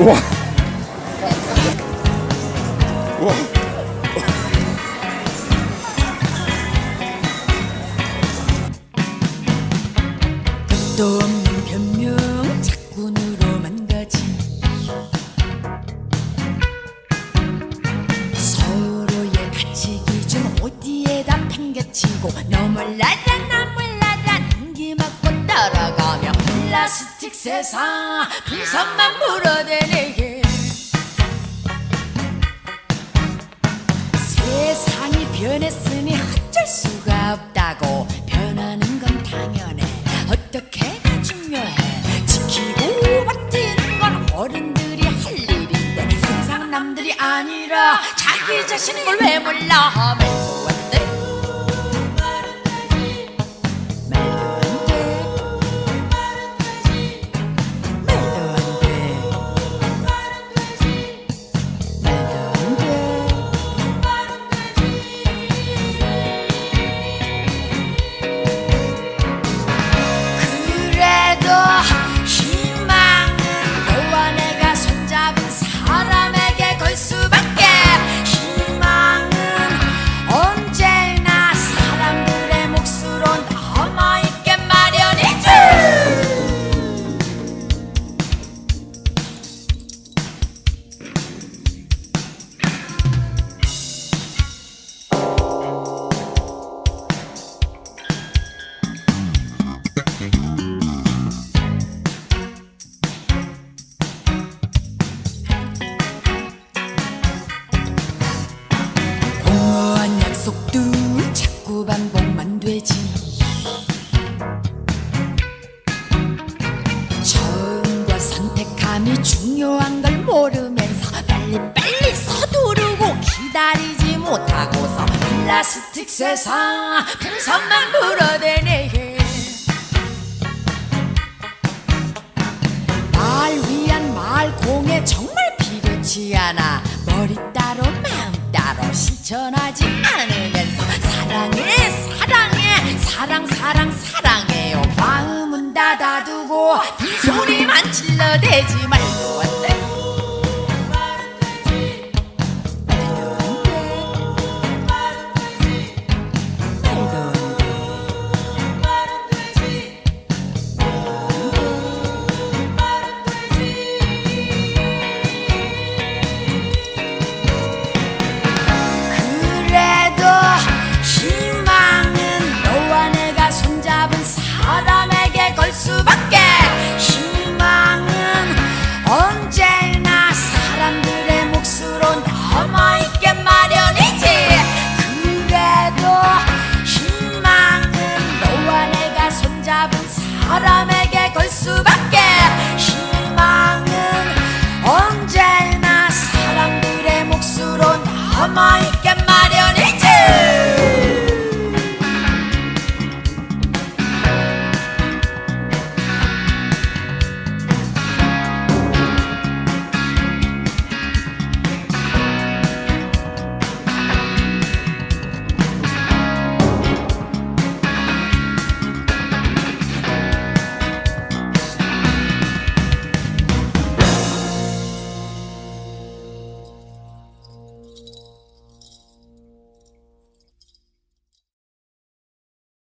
우와. 우와. 끝도 없는 변명 작군으로 만 가지 서로의 가치 기준 어디에다 팽개치고 너 몰라라 나 몰라라 눈기 맞고 따라가며 플라스틱 세상 풍선만 불어대네게. 세상이 변했으니 어쩔 수가 없다고 변하는 건 당연해. 어떻게가 중요해? 지키고 버티는 건 어른들이 할 일인데 세상 남들이 아니라 자기 자신인 걸 왜 몰라 속도 자꾸 반복만 되지. 처음과 선택함이 중요한 걸 모르면서 빨리빨리 서두르고 기다리지 못하고서 플라스틱 세상 풍선만 불어대네 실천하지 않으면서 사랑해 사랑해 사랑 사랑 사랑해요. 마음은 닫아두고 빈소리만 질러대지 말고